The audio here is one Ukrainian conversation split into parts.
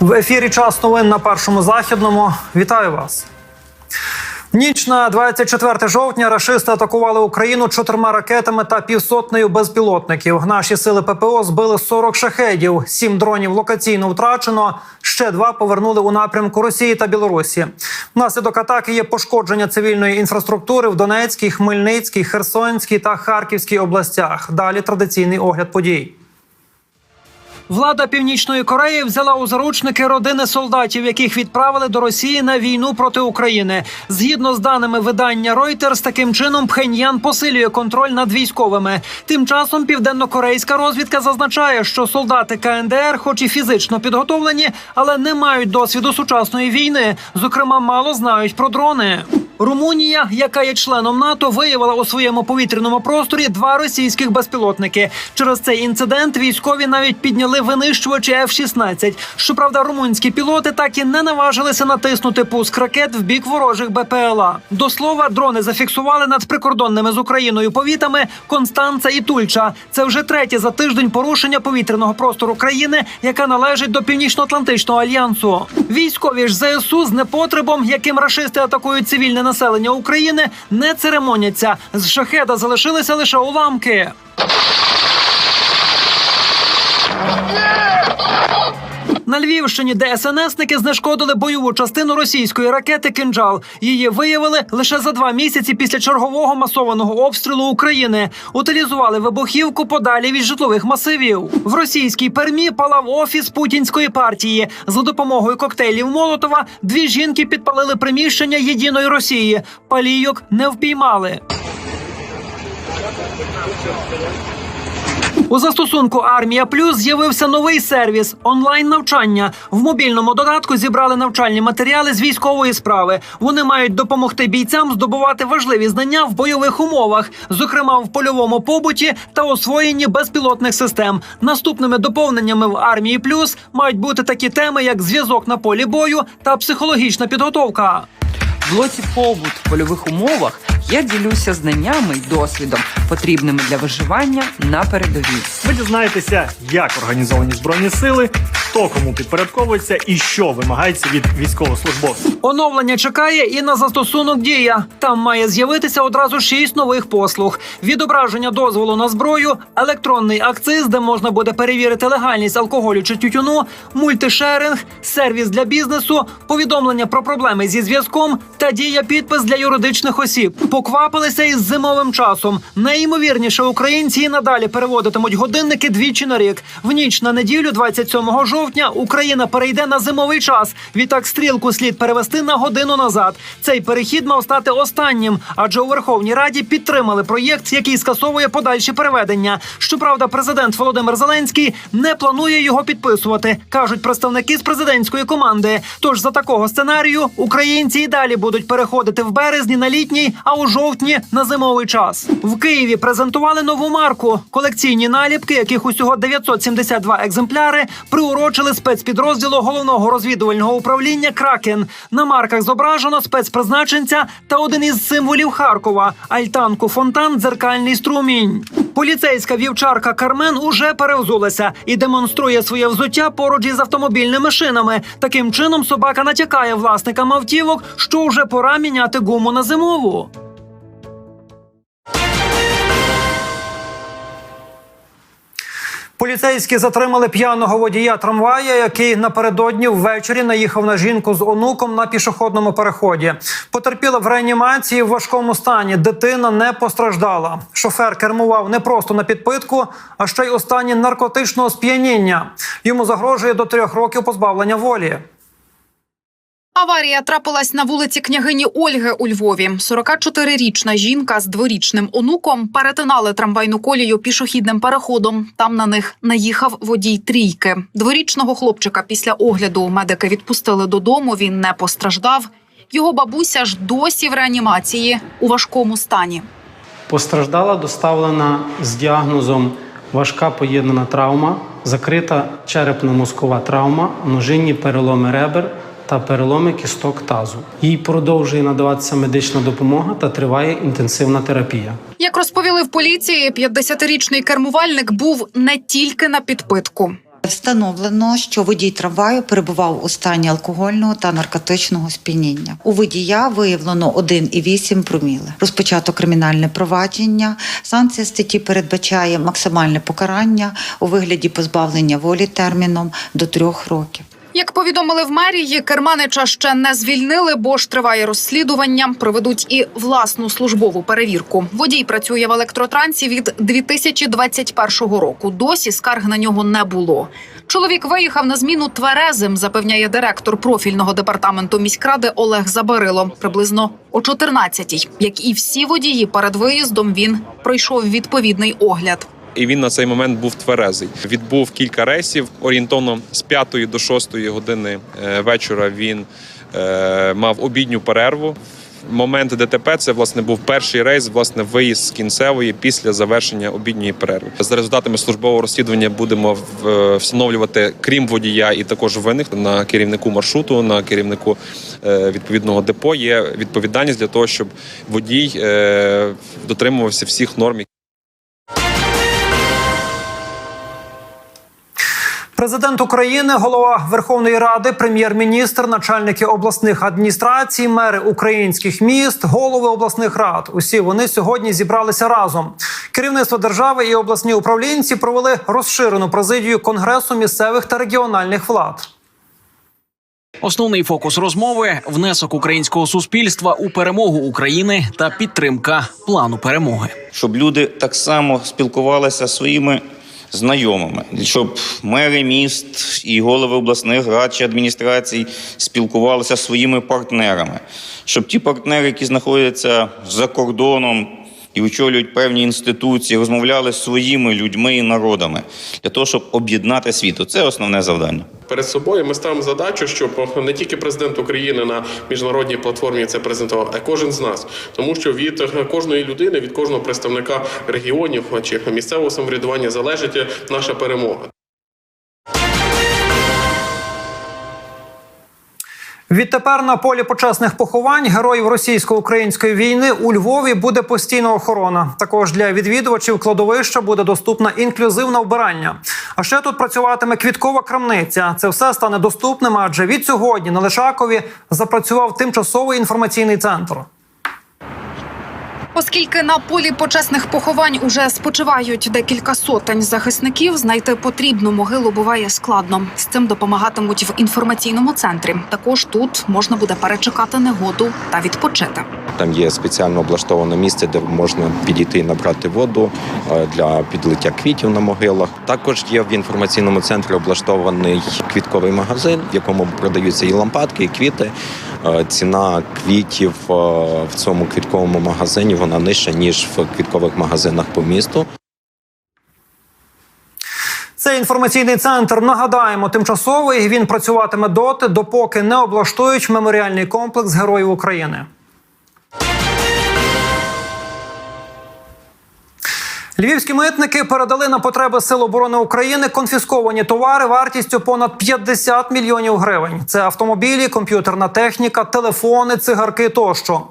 В ефірі час новин на першому західному. Вітаю вас. Ніч на 24 жовтня рашисти атакували Україну чотирма ракетами та півсотнею безпілотників. Наші сили ППО збили 40 шахедів, сім дронів локаційно втрачено. Ще два повернули у напрямку Росії та Білорусі. Внаслідок атаки є пошкодження цивільної інфраструктури в Донецькій, Хмельницькій, Херсонській та Харківській областях. Далі традиційний огляд подій. Влада Північної Кореї взяла у заручники родини солдатів, яких відправили до Росії на війну проти України. Згідно з даними видання Reuters, таким чином Пхеньян посилює контроль над військовими. Тим часом південнокорейська розвідка зазначає, що солдати КНДР, хоч і фізично підготовлені, але не мають досвіду сучасної війни. Зокрема, мало знають про дрони. Румунія, яка є членом НАТО, виявила у своєму повітряному просторі два російських безпілотники. Через цей інцидент військові навіть підняли винищувачі F-16. Щоправда, румунські пілоти так і не наважилися натиснути пуск ракет в бік ворожих БПЛА. До слова, дрони зафіксували над прикордонними з Україною повітами Констанца і Тульча. Це вже третє за тиждень порушення повітряного простору країни, яка належить до північно-атлантичного альянсу. Військові ж ЗСУ з непотребом, яким рашисти атакують цивільне населення України, не церемоняться. З шахеда залишилися лише уламки. На Львівщині ДСНСники знешкодили бойову частину російської ракети «Кинджал». Її виявили лише за два місяці після чергового масованого обстрілу України. Утилізували вибухівку подалі від житлових масивів. В російській пермі палав офіс путінської партії. За допомогою коктейлів Молотова дві жінки підпалили приміщення єдиної Росії. Палійок не впіймали. У застосунку Армія Плюс з'явився новий сервіс онлайн навчання. В мобільному додатку зібрали навчальні матеріали з військової справи. Вони мають допомогти бійцям здобувати важливі знання в бойових умовах, зокрема в польовому побуті та освоєнні безпілотних систем. Наступними доповненнями в армії Плюс мають бути такі теми, як зв'язок на полі бою та психологічна підготовка. В блоці побут в польових умовах я ділюся знаннями й досвідом, потрібними для виживання на передовій. Ви дізнаєтеся, як організовані збройні сили, хто кому підпорядковується і що вимагається від військовослужбовців. Оновлення чекає і на застосунок дія. Там має з'явитися одразу шість нових послуг: відображення дозволу на зброю, електронний акциз, де можна буде перевірити легальність алкоголю чи тютюну, мультишеринг, сервіс для бізнесу, повідомлення про проблеми зі зв'язком та дія підпис для юридичних осіб. Поквапилися із зимовим часом. Найімовірніше українці і надалі переводитимуть годинники двічі на рік. В ніч на неділю, 27 жовтня, Україна перейде на зимовий час. Відтак стрілку слід перевести на годину назад. Цей перехід мав стати останнім, адже у Верховній Раді підтримали проєкт, який скасовує подальші переведення. Щоправда, президент Володимир Зеленський не планує його підписувати, кажуть представники з президентської команди. Тож за такого сценарію українці і далі будуть переходити в березні на літній, а у жовтні на зимовий час. В Києві презентували нову марку. Колекційні наліпки, яких усього 972 екземпляри, приурочили спецпідрозділу головного розвідувального управління Кракен. На марках зображено спецпризначенця та один із символів Харкова альтанку фонтан дзеркальний струмінь. Поліцейська вівчарка Кармен уже перевзулася і демонструє своє взуття поруч із автомобільними шинами. Таким чином собака натякає власникам автівок, що вже пора міняти гуму на зимову. Поліцейські затримали п'яного водія трамвая, який напередодні ввечері наїхав на жінку з онуком на пішохідному переході. Потерпіла в реанімації в важкому стані. Дитина не постраждала. Шофер кермував не просто на підпитку, а ще й у стані наркотичного сп'яніння. Йому загрожує до трьох років позбавлення волі. Аварія трапилась на вулиці княгині Ольги у Львові. 44-річна жінка з дворічним онуком перетинали трамвайну колію пішохідним переходом. Там на них наїхав водій трійки. Дворічного хлопчика після огляду медики відпустили додому. Він не постраждав. Його бабуся ж досі в реанімації у важкому стані. Постраждала доставлена з діагнозом важка поєднана травма закрита черепно-мозкова травма, множинні переломи ребер та переломи кісток тазу. Їй продовжує надаватися медична допомога та триває інтенсивна терапія. Як розповіли в поліції, 50-річний кермувальник був не тільки на підпитку. Встановлено, що водій трамваю перебував у стані алкогольного та наркотичного сп'яніння. У водія виявлено 1,8 проміли. Розпочато кримінальне провадження. Санкція статті передбачає максимальне покарання у вигляді позбавлення волі терміном до трьох років. Як повідомили в мерії, керманича ще не звільнили, бо ж триває розслідування. Проведуть і власну службову перевірку. Водій працює в електротрансі від 2021 року. Досі скарг на нього не було. Чоловік виїхав на зміну тверезим, запевняє директор профільного департаменту міськради Олег Забарило. Приблизно о 14-й. Як і всі водії, перед виїздом він пройшов відповідний огляд. І він на цей момент був тверезий. Відбув кілька рейсів орієнтовно з 5 до 6 години е, вечора. Він е, мав обідню перерву. Момент ДТП це власне був перший рейс, власне, виїзд з кінцевої після завершення обідньої перерви. За результатами службового розслідування будемо е, встановлювати, крім водія, і також винних на керівнику маршруту, на керівнику відповідного депо. Є відповідальність для того, щоб водій дотримувався всіх норм. Президент України, голова Верховної Ради, прем'єр-міністр, начальники обласних адміністрацій, мери українських міст, голови обласних рад. Усі вони сьогодні зібралися разом. Керівництво держави і обласні управлінці провели розширену президію Конгресу місцевих та регіональних влад. Основний фокус розмови внесок українського суспільства у перемогу України та підтримка плану перемоги. щоб люди так само спілкувалися своїми знайомими, щоб мери міст і голови обласних рад чи адміністрацій спілкувалися зі своїми партнерами, щоб ті партнери, які знаходяться за кордоном і очолюють певні інституції, розмовляли з своїми людьми і народами для того, щоб об'єднати світ. Це основне завдання. перед собою. Ми ставимо задачу, щоб не тільки президент України на міжнародній платформі це презентував, а кожен з нас, тому що від кожної людини, від кожного представника регіонів чи місцевого самоврядування залежить наша перемога. Відтепер на полі почесних поховань героїв російсько-української війни у Львові буде постійна охорона. Також для відвідувачів кладовища буде доступна інклюзивна вбирання. А ще тут працюватиме квіткова крамниця. Це все стане доступним, адже від сьогодні на Лишакові запрацював тимчасовий інформаційний центр. Оскільки на полі почесних поховань уже спочивають декілька сотень захисників, знайти потрібну могилу буває складно. З цим допомагатимуть в інформаційному центрі. Також тут можна буде перечекати негоду та відпочити. Там є спеціально облаштоване місце, де можна підійти і набрати воду е, для підлиття квітів на могилах. Також є в інформаційному центрі облаштований квітковий магазин, в якому продаються і лампадки, і квіти. Е, Ціна квітів е, в цьому квітковому магазині вона нижча ніж в квіткових магазинах по місту. Цей інформаційний центр нагадаємо тимчасовий. Він працюватиме доти, допоки не облаштують меморіальний комплекс Героїв України. Львівські митники передали на потреби Сил оборони України конфісковані товари вартістю понад 50 мільйонів гривень. Це автомобілі, комп'ютерна техніка, телефони, цигарки тощо.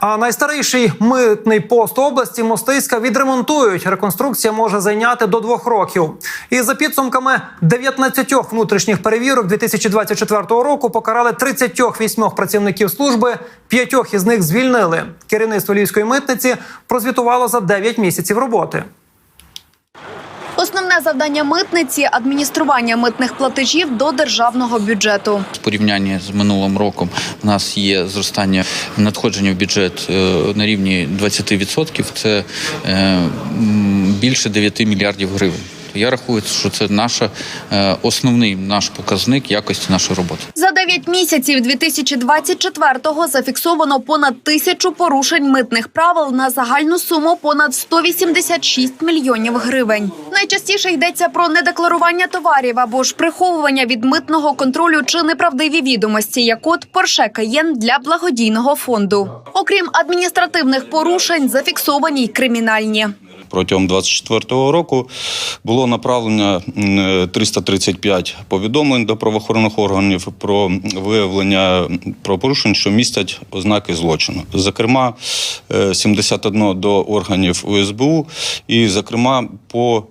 А найстаріший митний пост області Мостиська відремонтують. Реконструкція може зайняти до двох років. І за підсумками 19 внутрішніх перевірок 2024 року покарали 38 працівників служби. П'ятьох із них звільнили. Керівництво львівської митниці прозвітувало за 9 місяців роботи. Основне завдання митниці адміністрування митних платежів до державного бюджету. В порівнянні з минулим роком у нас є зростання надходження в бюджет е, на рівні 20%. Це е, більше 9 мільярдів гривень. Я рахую, що це наша е, основний наш показник якості нашої роботи. За 9 місяців 2024-го зафіксовано понад тисячу порушень митних правил на загальну суму понад 186 мільйонів гривень. Найчастіше йдеться про недекларування товарів або ж приховування від митного контролю чи неправдиві відомості, як от Porsche Cayenne для благодійного фонду. Окрім адміністративних порушень, зафіксовані й кримінальні. Протягом 2024 року було направлено м, 335 повідомлень до правоохоронних органів про виявлення правопорушень, що містять ознаки злочину. Зокрема, е, 71 до органів УСБУ, і, зокрема, по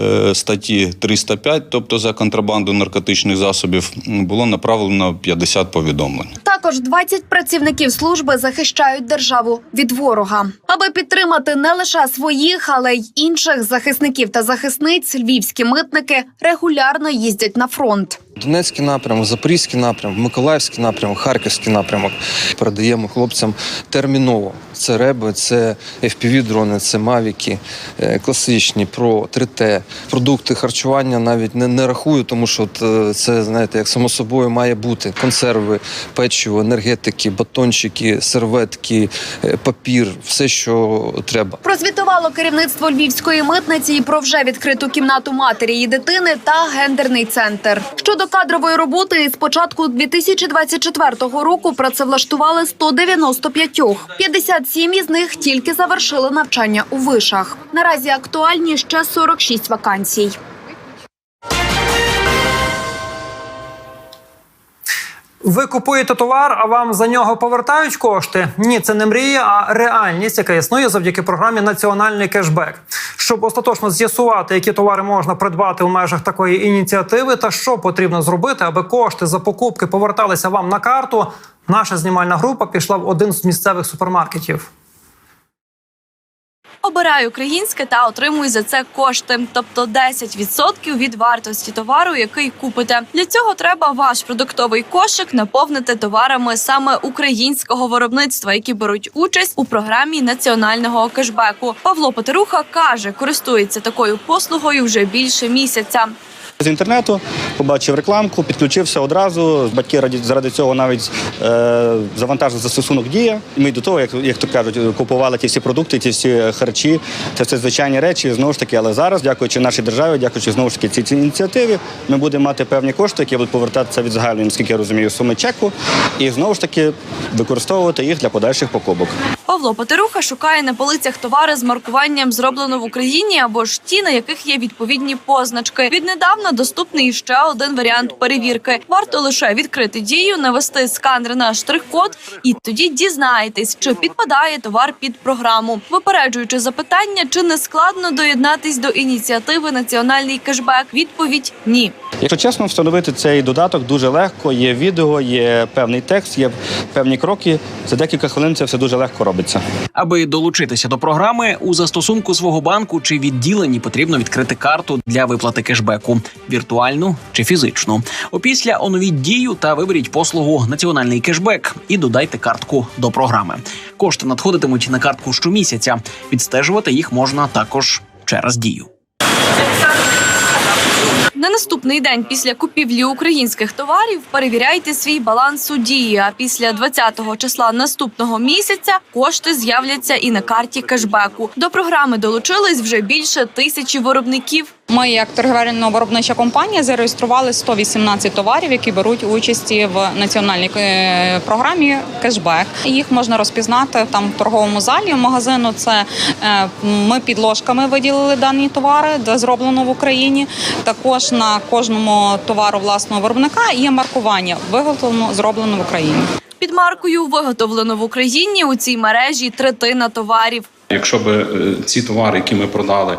е, статті 305, тобто за контрабанду наркотичних засобів, було направлено 50 повідомлень. Також 20 працівників служби захищають державу від ворога, аби підтримати не лише своїх, але й інших захисників та захисниць. Львівські митники регулярно їздять на фронт. Донецький напрямок, Запорізький напрямок, Миколаївський напрямок, Харківський напрямок. Передаємо хлопцям терміново. Це реби, це FPV-дрони, це мавіки, е, класичні, про 3T. Продукти харчування навіть не, не рахую, тому що е, це, знаєте, як само собою має бути. Консерви, печиво, енергетики, батончики, серветки, е, папір, все, що треба. Прозвітувало керівництво львівської митниці і про вже відкриту кімнату матері і дитини та гендерний центр. Щодо кадрової роботи, з початку 2024 року працевлаштували 195. 57 із них тільки завершили навчання у вишах. Наразі актуальні ще 46 вакансій. Ви купуєте товар, а вам за нього повертають кошти? Ні, це не мрія, а реальність, яка існує завдяки програмі Національний кешбек. Щоб остаточно з'ясувати, які товари можна придбати у межах такої ініціативи, та що потрібно зробити, аби кошти за покупки поверталися вам на карту. Наша знімальна група пішла в один з місцевих супермаркетів. Обирай українське та отримуй за це кошти, тобто 10% від вартості товару, який купите. Для цього треба ваш продуктовий кошик наповнити товарами саме українського виробництва, які беруть участь у програмі національного кешбеку. Павло Петеруха каже, користується такою послугою вже більше місяця. З інтернету побачив рекламку, підключився одразу. Батьки раді заради цього навіть е, завантажили застосунок дія. Ми до того, як, як то кажуть, купували ті всі продукти, ті всі харчі. Це все звичайні речі. Знову ж таки, але зараз, дякуючи нашій державі, дякуючи знову ж таки цій, цій ініціативі, ми будемо мати певні кошти, які будуть повертатися від загальної, наскільки я розумію, суми чеку, і знову ж таки використовувати їх для подальших покупок. Павло Петеруха шукає на полицях товари з маркуванням зроблено в Україні або ж ті, на яких є відповідні позначки. Віднедавна доступний ще один варіант перевірки. Варто лише відкрити дію, навести сканер на штрих-код, і тоді дізнаєтесь, чи підпадає товар під програму. Випереджуючи запитання, чи не складно доєднатись до ініціативи Національний кешбек. Відповідь ні. Якщо чесно, встановити цей додаток дуже легко. Є відео, є певний текст, є певні кроки. За декілька хвилин це все дуже легко робиться. Аби долучитися до програми, у застосунку свого банку чи відділенні потрібно відкрити карту для виплати кешбеку віртуальну чи фізичну. Опісля оновіть дію та виберіть послугу Національний кешбек і додайте картку до програми. Кошти надходитимуть на картку щомісяця. Відстежувати їх можна також через дію. На наступний день після купівлі українських товарів перевіряйте свій баланс у дії. А після 20-го числа наступного місяця кошти з'являться і на карті кешбеку. До програми долучились вже більше тисячі виробників. Ми, як торгівельно-виробнича компанія, зареєстрували 118 товарів, які беруть участі в національній е, програмі кешбек. Їх можна розпізнати там в торговому залі магазину. Це е, ми під ложками виділили дані товари, де зроблено в Україні. Також на кожному товару власного виробника є маркування виготовлено зроблено в Україні. Під маркою виготовлено в Україні у цій мережі третина товарів. Якщо б е, ці товари, які ми продали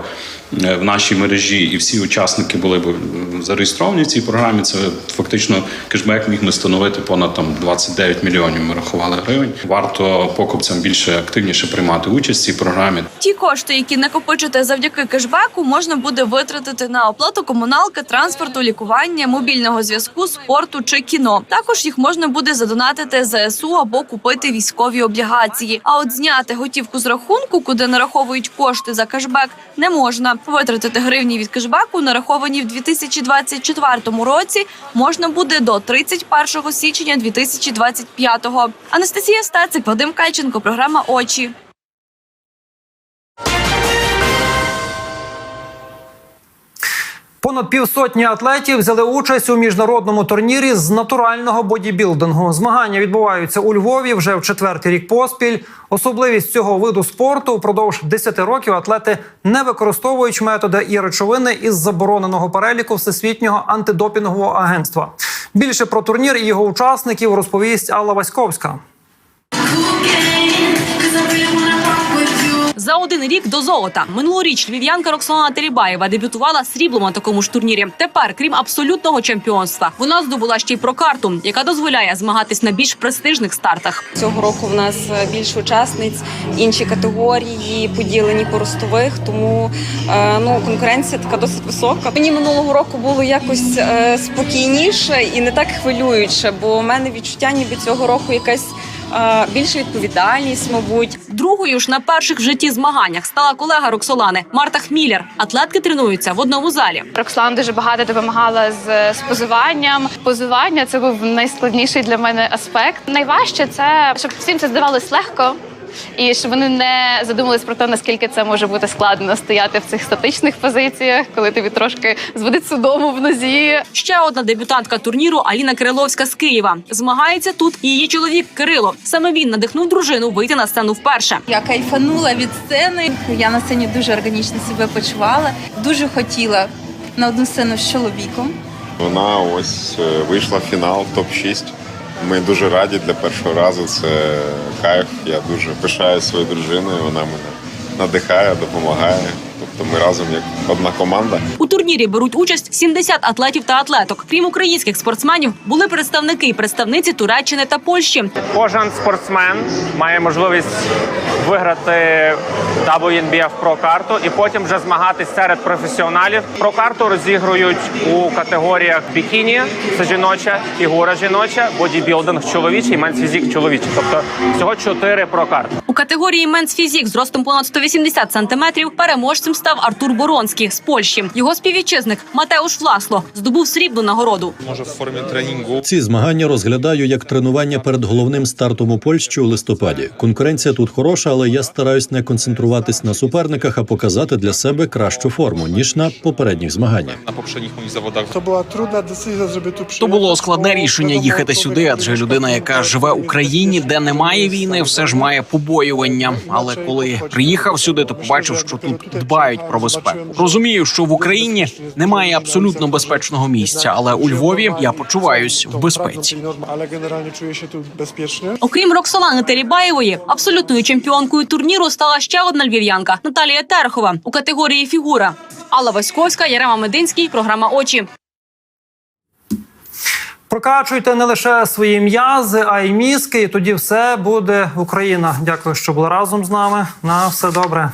в нашій мережі, і всі учасники були б е, зареєстровані в цій програмі, це фактично кешбек міг би становити понад там 29 мільйонів. Ми рахували гривень. Варто покупцям більше активніше приймати участь в цій програмі. Ті кошти, які накопичите завдяки кешбеку, можна буде витратити на оплату комуналки, транспорту, лікування, мобільного зв'язку, спорту чи кіно. Також їх можна буде задонатити ЗСУ або купити військові облігації. А от зняти готівку з рахунку, куди нараховують кошти за кешбек, не можна. Витратити гривні від кешбеку, нараховані в 2024 році, можна буде до 31 січня 2025-го. Анастасія Стецик, Вадим Кальченко, програма Очі. Понад півсотні атлетів взяли участь у міжнародному турнірі з натурального бодібілдингу. Змагання відбуваються у Львові вже в четвертий рік поспіль. Особливість цього виду спорту впродовж 10 років атлети не використовують методи і речовини із забороненого переліку Всесвітнього антидопінгового агентства. Більше про турнір і його учасників розповість Алла Васьковська. За один рік до золота минулоріч львів'янка Роксолана Терібаєва дебютувала сріблом на такому ж турнірі. Тепер, крім абсолютного чемпіонства, вона здобула ще й прокарту, яка дозволяє змагатись на більш престижних стартах. Цього року в нас е, більше учасниць, інші категорії поділені по ростових, тому е, ну конкуренція така досить висока. Мені минулого року було якось е, спокійніше і не так хвилююче, бо у мене відчуття, ніби цього року якась більша відповідальність, мабуть. Другою ж на перших в житті змаганнях стала колега Роксолани Марта Хміляр. Атлетки тренуються в одному залі. Роксолан дуже багато допомагала з, з позуванням. Позування це був найскладніший для мене аспект. Найважче це щоб всім це здавалось легко. І щоб вони не задумались про те, наскільки це може бути складно стояти в цих статичних позиціях, коли тобі трошки зводить судому в нозі. Ще одна дебютантка турніру Аліна Кириловська з Києва. Змагається тут і її чоловік Кирило. Саме він надихнув дружину вийти на сцену вперше. Я кайфанула від сцени. Я на сцені дуже органічно себе почувала. Дуже хотіла на одну сцену з чоловіком. Вона ось е, вийшла в фінал в топ-6. Ми дуже раді для першого разу. Це кайф. Я дуже пишаю своєю дружиною. Вона мене надихає, допомагає. Тобто ми разом як одна команда. У турнірі беруть участь 70 атлетів та атлеток. Крім українських спортсменів, були представники і представниці Туреччини та Польщі. Кожен спортсмен має можливість виграти WNBF Pro карту і потім вже змагатись серед професіоналів. Про карту розігрують у категоріях бікіні, це жіноча, фігура жіноча, бодібілдинг чоловічий, менсфізік чоловічий. Тобто всього чотири про карти. У категорії Менс Фізік з ростом понад 180 сантиметрів переможцем став Артур Боронський з Польщі. Його співвітчизник Матеуш Власло здобув срібну нагороду. Може, в формі тренінгу ці змагання розглядаю як тренування перед головним стартом у Польщі у листопаді. Конкуренція тут хороша, але я стараюсь не концентруватись на суперниках, а показати для себе кращу форму ніж на попередніх змаганнях. На zawodach To była trudna decyzja, żeby tu przyjechać. То було складне рішення їхати сюди, адже людина, яка живе в Україні, де немає війни, все ж має побоювання. Але коли приїхав сюди, то побачив, що тут дбають про безпеку. Розумію, що в Україні немає абсолютно безпечного місця, але у Львові я почуваюсь в безпеці. Окрім Роксолани Терібаєвої, абсолютною чемпіонкою турніру стала ще одна львів'янка Наталія Терхова у категорії фігура. Алла Васьковська, Ярема Мединський, програма Очі. Прокачуйте не лише свої м'язи, а й мізки, і тоді все буде Україна. Дякую, що були разом з нами. На все добре.